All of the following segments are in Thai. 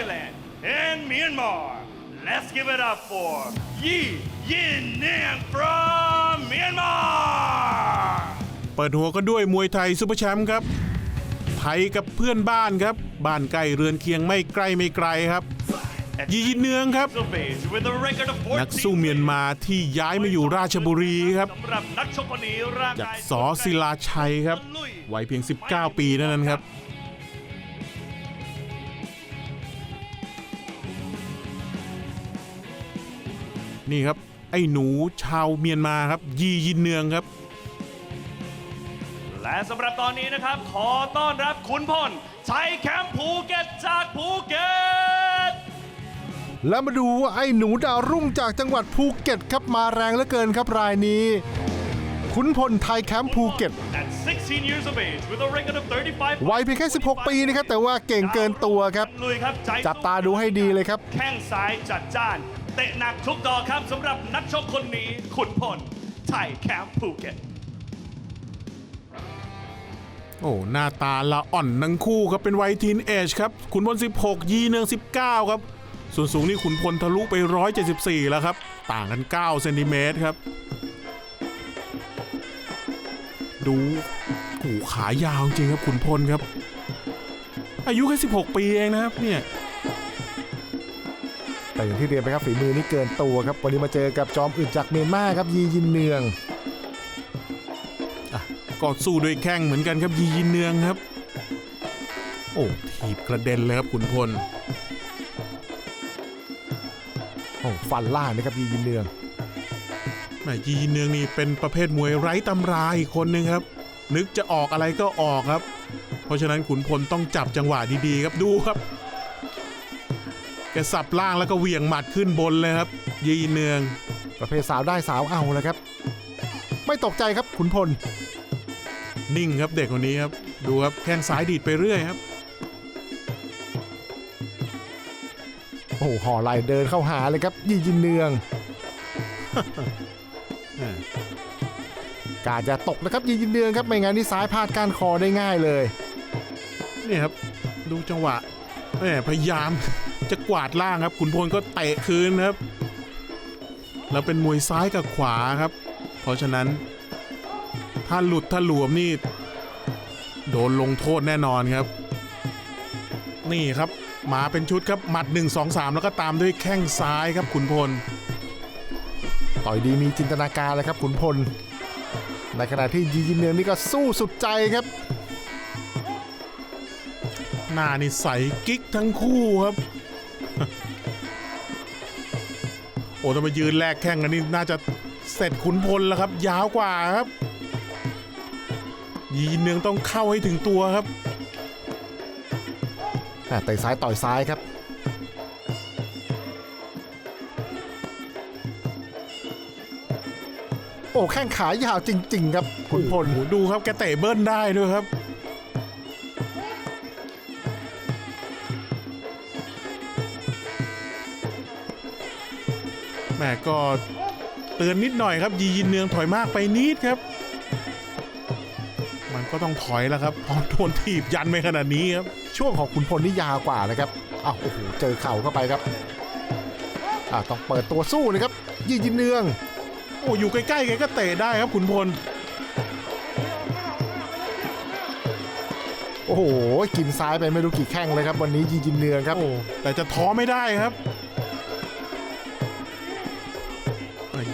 Thailand and Myanmar. Let's give it up for Yi Yin Nam from Myanmar. เปิดหัวก็ด้วยมวยไทยซุปเปอร์แชมป์ครับไทยกับเพื่อนบ้านครับ บ้านใกล้เรือนเคียงไม่ใกล้ไม่ไกลครับ ยียินเนืองครับ of age with a record of นักสู้14เมียนมาที่ย้ายมาอยู่ราชบุรีครับสำหรับนักชกคนนี้ร่างจากกายสอศิลาชัยครับวัยเพียง 19 ปีเท่านั้นครับ นี่ครับ ไอ้หนูชาวเมียนมาครับ ยียินเนืองครับ และสำหรับตอนนี้นะครับ ขอต้อนรับขุนพลชัยแคมป์ภูเก็ตจากภูเก็ต แล้วมาดูว่าไอ้หนูดาวรุ่งจากจังหวัดภูเก็ตครับมาแรงเหลือเกินครับรายนี้ ขุนพลไทยแคมป์ภูเก็ต At 16 years of age with a record of 35วัยเพียงแค่ 16 ปีนะครับ แต่ว่าเก่งเกินตัวครับ ลุยครับใจจับตาดูให้ดีเลยครับ แข้งซ้ายจัดจ้าน เตะหนักทุกดอกครับสำหรับนักชกคนนี้ขุนพลไทยแคมป์ภูเก็ต โอ้หน้าตาละอ่อนทั้งคู่ครับเป็นวัยทีนเอจครับขุนพล 16 ยีเนือง 19 ครับ ส่วนสูงนี่ขุนพลทะลุไป 174 แล้วครับ ต่างกัน 9 เซนติเมตรครับ ดูหูขายาวจริงครับขุนพลครับ อายุแค่ 16 ปีเองนะครับเนี่ย แต่อย่างที่เรียนไปครับฝีมือนี่เกินตัวครับ วันนี้มาเจอกับจอมอึดจากเมียนมาครับ ยียินเนืองก็สู้ด้วยแข้งเหมือนกันครับยียินเนืองครับ โอ้ถีบกระเด็นเลยครับขุนพลโอ้ฟันล่างนะครับยียินเนืองแหม่ยีเนืองนี่เป็นประเภทมวยไร้ตำราอีกคนนึงครับ นึกจะออกอะไรก็ออกครับ เพราะฉะนั้นขุนพลต้องจับจังหวะดีๆครับดูครับ แกสับล่างแล้วก็เหวี่ยงหมัดขึ้นบนเลยครับ ยีเนือง ประเภทสาวได้สาวเอาแล้วครับ ไม่ตกใจครับขุนพล นิ่งครับเด็กคนนี้ครับ ดูครับแข้งซ้ายดีดไปเรื่อยครับ โอ้โหห่อไหลเดินเข้าหาเลยครับ ยียินเนืองอ่ากาจะตกนะครับยียินเนืองครับไม่งั้นนี่ซ้ายพลาดก้านคอได้ง่ายเลยนี่ครับ ดูจังหวะแหมพยายาม จะกวาดล่างครับ ขุนพลก็เตะคืนครับ แล้วเป็นมวยซ้ายกับขวาครับ เพราะฉะนั้น ถ้าหลุดถ้าหลวมนี่ โดนลงโทษแน่นอนครับ นี่ครับมาเป็นชุดครับหมัด 1 2 3 แล้วก็ตามด้วยแข้งซ้ายครับขุนพล ต่อยดีมีจินตนาการเลยครับขุนพล ในขณะที่ยียินเนืองนี่ก็สู้สุดใจครับ หน้านี่ใสกิ๊กทั้งคู่ครับ โอ้ถ้ามายืนแลกแข้งกันนี่น่าจะเสร็จขุนพลแล้วครับ ยาวกว่าครับ ยีเนืองต้องเข้าให้ถึงตัวครับอะเตะซ้ายต่อยซ้ายครับโอ้แข้งขายาวจริง ๆ ครับขุนพลโอ้โหดูครับแกเตะเบิ้ลได้ด้วยครับ ก็เตือนนิดหน่อยครับยียินเนืองถอยมากไปนิดครับ มันก็ต้องถอยแล้วครับพราะโดนถีบยันไปขนาดนี้ครับช่วงของขุนพลนี่ยาวกว่าเลยครับอ้าวโอ้โหเจอเข่าเข้าไปครับอ่าต้องเปิดตัวสู้นะครับยียินเนืองโอ้อยู่ใกล้ๆแกก็เตะได้ครับขุนพลโอ้โห กินซ้ายไปไม่รู้กี่แข้งเลยครับ วันนี้ยียินเนืองครับโอ้แต่จะท้อไม่ได้ครับ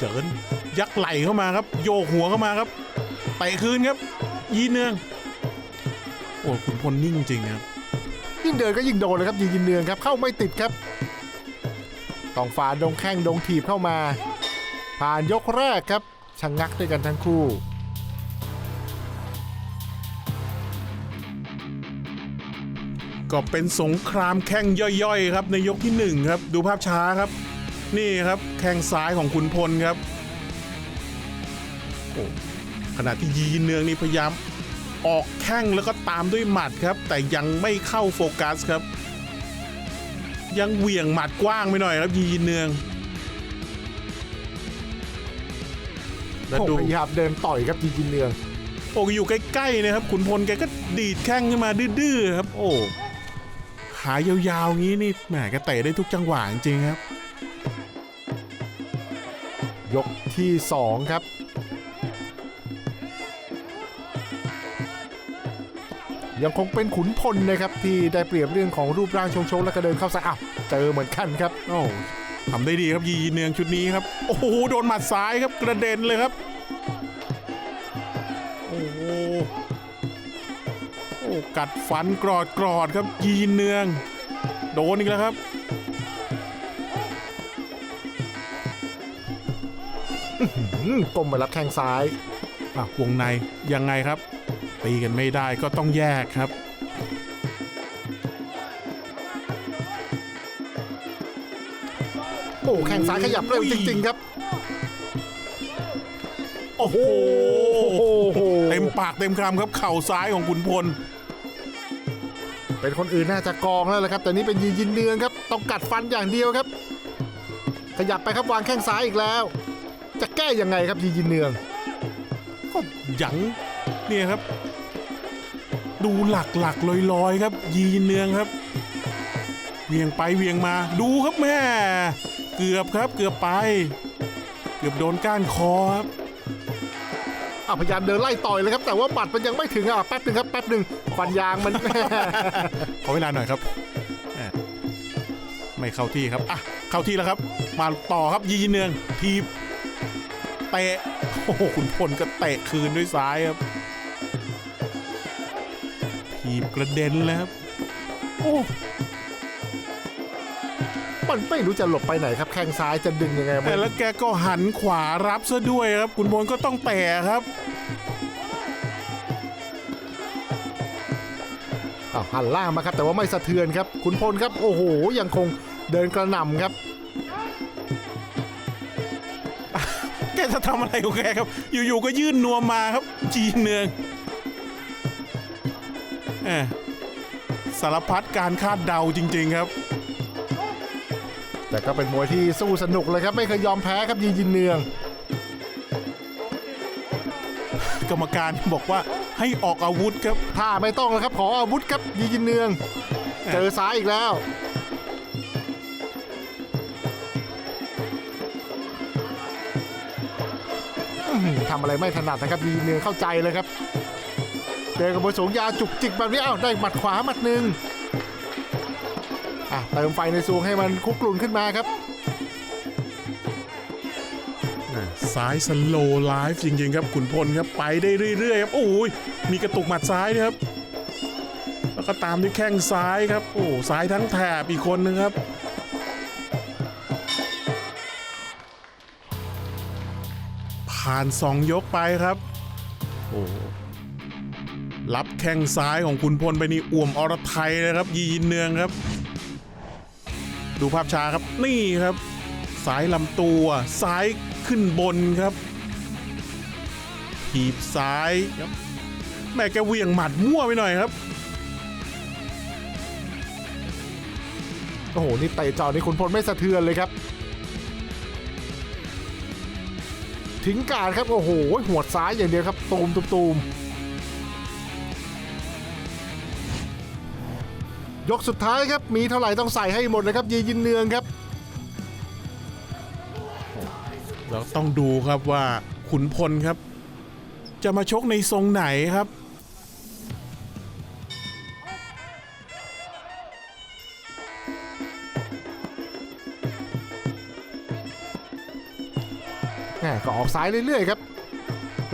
เดินยักไหลเข้ามาครับ โยกหัวเข้ามาครับเตะคืนครับ ยีเนืองโอ้ขุนพลนิ่งจริงครับยิ่งเดินก็ยิ่งโดนเลยครับยียินเนืองครับเข้าไม่ติดครับต้องฝ่าดงแข้งดงถีบเข้ามา ผ่านยกแรกครับชะงงักด้วยกันทั้งคู่ก็เป็นสงครามแข้งย่อยๆ ครับในยกที่หนึ่งครับ ดูภาพช้าครับ นี่ครับแข้งซ้ายของขุนพลครับโอ้ขณะที่ยีเนืองนี่พยายามออกแข้งแล้วก็ตามด้วยหมัดครับ แต่ยังไม่เข้าโฟกัสครับ ยังเหวี่ยงหมัดกว้างไปหน่อยครับยีเนืองแล้วโอ้ดูพยายามเดินต่อยครับยียินเนืองโอ้อยู่ใกล้ๆนะครับขุนพลแกก็ดีดแข้งขึ้นมาดื้อๆครับ โอ้ขายาวๆงี้นี่แหมแกเตะได้ทุกจังหวะจริงๆครับ ยกที่ 2 ครับ ยังคงเป็นขุนพลนะครับที่ได้เปรียบเรื่องของรูปร่างชงชงและกระเดินเข้าใส่อ้าวเจอเหมือนกันครับโอ้ทำได้ดีครับยีเนืองชุดนี้ครับ โอ้โหโดนหมัดซ้ายครับกระเด็นเลยครับ โอ้โหโอ้กัดฟันกรอดกรอดครับยีเนือง โดนอีกแล้วครับ อืมก้มมารับแข้งซ้ายอะวงในยังไงครับ ตีกันไม่ได้ก็ต้องแยกครับ โอ้แข้งซ้ายขยับเร็วจริง ๆ ครับ โอ้โหโอ้โหเต็มปากเต็มคำครับเข่าซ้ายของขุนพล เป็นคนอื่นน่าจะกองแล้วแหละครับ แต่นี่เป็นยียินเนืองครับ ต้องกัดฟันอย่างเดียวครับ ขยับไปครับวางแข้งซ้ายอีกแล้ว จะแก้ยังไงครับยียินเนือง ก็หยังเนี่ยครับ ดูหลักหลักลอยลอยๆครับ ยีเนืองครับ เวียงไปเวียงมา ดูครับแม่ เกือบครับเกือบไป เกือบโดนก้านคอครับอะพยายามเดินไล่ต่อยเลยครับ แต่ว่าบัตรมันยังไม่ถึงอะแป๊บหนึ่งครับแป๊บหนึ่งฟันยางมัน ขอเวลาหน่อยครับแหม่ไม่เข้าที่ครับอะเข้าที่แล้วครับ มาต่อครับยีเนืองทีบ เตะโอ้โหขุนพลก็เตะคืนด้วยซ้ายครับทีบกระเด็นเลยครับโอ้มันไม่รู้จะหลบไปไหนครับ แข้งซ้ายจะดึงยังไงแต่มันแล้วแกก็หันขวารับซะด้วยครับขุนพลก็ต้องแตะครับอ้าวหันล่างมาครับแต่ว่าไม่สะเทือนครับขุนพลครับโอ้โหยังคงเดินกระหน่ำครับ แกจะทำอะไรของแกครับ อยู่ๆก็ยื่นนวมมาครับ จีนเนืองแหม่สารพัดการคาดเดาจริง ๆครับ แต่ก็เป็นมวยที่สู้สนุกเลยครับ ไม่เคยยอมแพ้ครับยียินเนือง กรรมการบอกว่าให้ออกอาวุธครับถ้าไม่ต้องแล้วครับ ขออาวุธครับยียินเนือง เจอซ้ายอีกแล้ว ทำอะไรไม่ถนัดนะครับยีเนือเข้าใจเลยครับเจอกับมวยสูงยาจุกจิกแบบนี้อ้าวได้หมัดขวาหมัดหนึ่งอะเติมไฟในซูงให้มันคุกกรุ่นขึ้นมาครับซ้ายสโลไลฟ์จริงๆครับขุนพลครับไปได้เรื่อยๆครับโอ้ยมีกระตุกหมัดซ้ายนะครับ แล้วก็ตามด้วยแข้งซ้ายครับโอ้ซ้ายทั้งแถบอีกคนนึงครับ ผ่านสองยกไปครับ โอ้รับแข้งซ้ายของขุนพลไปนี่อ่วมอรไทยเลยครับ ยีนเนืองครับ ดูภาพช้าครับนี่ครับซ้ายลำตัวซ้ายขึ้นบนครับถีบซ้ายครับแม่แกเวียงหมัดมั่วไปหน่อยครับโอ้โหนี่เตะจอนี่ขุนพลไม่สะเทือนเลยครับ ถึงการครับ โอ้โห หัวซ้ายอย่างเดียวครับ ตูมตูมตูมยกสุดท้ายครับมีเท่าไหร่ต้องใส่ให้หมดนะครับยียินเนืองครับแล้วต้องดูครับว่าขุนพลครับ จะมาชกในทรงไหนครับ แหมก็ออกซ้ายเรื่อยๆครับ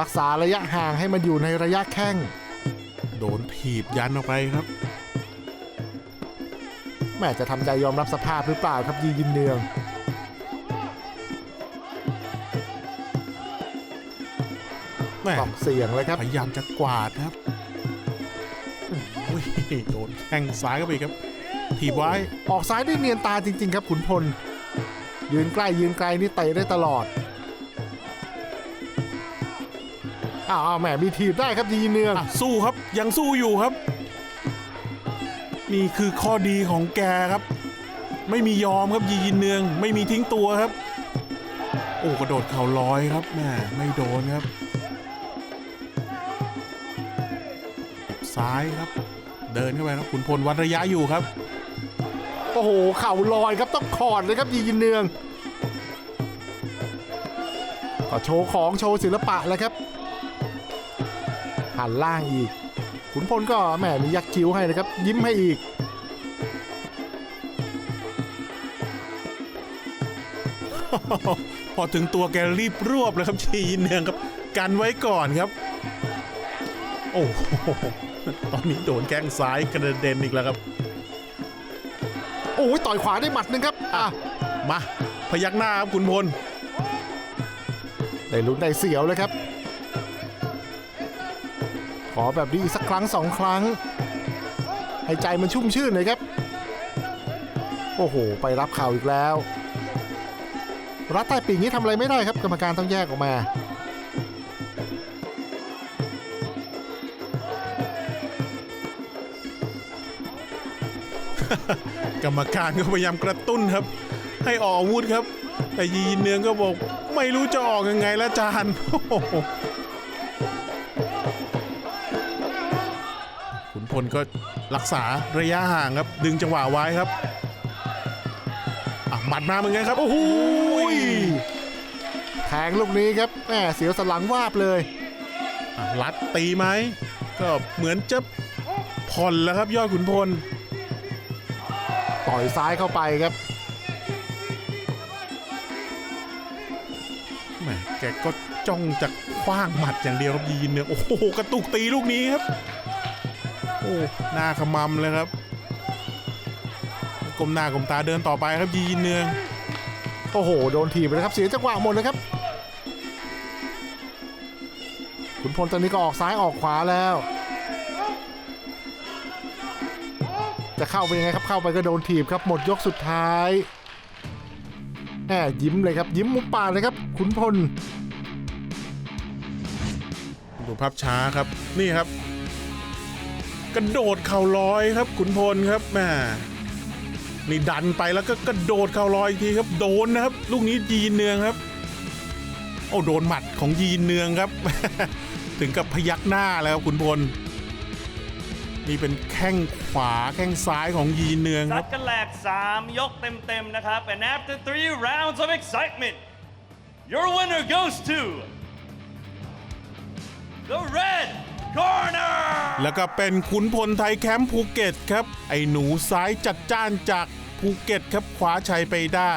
รักษาระยะห่างให้มันอยู่ในระยะแข้ง โดนถีบยันออกไปครับแหม่จะทำใจยอมรับสภาพหรือเปล่าครับยียินเนือง แม่ต้องเสี่ยงเลยครับ พยายามจะกวาดครับอุ้ยโดนแข้งซ้ายเข้าไปอีกครับ ถีบไว้ ออกซ้ายได้เนียนตาจริง ๆ ครับขุนพล ยืนใกล้ยืนไกลนี่เตะได้ตลอด อ้าวอ้าวแหมมีทีบได้ครับยียินเนืองอะสู้ครับยังสู้อยู่ครับ นี่คือข้อดีของแกครับ ไม่มียอมครับยียินเนือง ไม่มีทิ้งตัวครับ โอ้กระโดดเข่าลอยครับแม่ไม่โดนครับซ้ายครับ เดินเข้าไปครับขุนพลวัดระยะอยู่ครับ โอ้โหเข่าลอยครับต้องคอร์ดเลยครับยียินเนืองก็โชว์ของโชว์ศิลปะแล้วครับ หันล่างอีก ขุนพลก็แหมมียักคิ้วให้นะครับ ยิ้มให้อีก พอถึงตัวแกรีบรวบเลยครับชียินเนืองครับ กันไว้ก่อนครับ โอ้โหตอนนี้โดนแข้งซ้ายกระเด็นอีกแล้วครับ โอ้ยต่อยขวาได้หมัดหนึงครับ อะ มา พยักหน้าครับคุณพลได้ลุ้นได้เสียวเลยครับ ขอแบบนี้อีกสักครั้งสองครั้ง ให้ใจมันชุ่มชื่นเลยครับ โอ้โห ไปรับข่าวอีกแล้ว รัดใต้ปีกนี้ทำอะไรไม่ได้ครับกรรมการต้องแยกออกมากรรมการก็พยายามกระตุ้นครับ ให้ออกอาวุธครับ แต่ยีนเนืองก็บอก ไม่รู้จะออกยังไงละจานโพลก็รักษาระยะห่างครับ ดึงจังหวะไว้ครับอะหมัดมาเหมือนกันครับ โอ้โหแทงลูกนี้ครับแหมเสียวสนหลังวาบเลยอะรัดตีไหม ก็เหมือนจะผ่อนแล้วครับ ยอดขุนพล ต่อยซ้ายเข้าไปครับแหมแกก็จ้องจะคว้างหมัดอย่างเดียวครับยีนเนืองโอ้โห กระตุกตีลูกนี้ครับ โอ้หน้าขมำเลยครับกลมหน้ากลมตาเดินต่อไปครับยีนเนืองโอ้โหโดนถีบไปเลยครับเสียจังหวะหมดเลยครับขุนพลตอนนี้ก็ออกซ้ายออกขวาแล้ว จะเข้าไปยังไงครับเข้าไปก็โดนถีบครับหมดยกสุดท้ายแหมยิ้มเลยครับ ยิ้มมุมปากเลยครับขุนพลดูภาพช้าครับนี่ครับ กระโดดเข่าลอยครับขุนพลครับแม่นี่ดันไปแล้วก็กระโดดเข่าลอยอีกทีครับ โดนนะครับ ลูกนี้ยีนเนืองครับ โอ้โดนหมัดของยีนเนืองครับ ถึงกับพยักหน้าแล้วครับขุนพลนี่เป็นแข้งขวาแข้งซ้ายของยีนเนืองคซัรัดบกันแหลก 3 ยกเต็ม ๆ นะครับ and after three rounds of excitement your winner goes to the red แล้วก็เป็นขุนพลไทยแคมป์ภูเก็ตครับ ไอ้หนูซ้ายจัดจ้านจากภูเก็ตครับคว้าชัยไปได้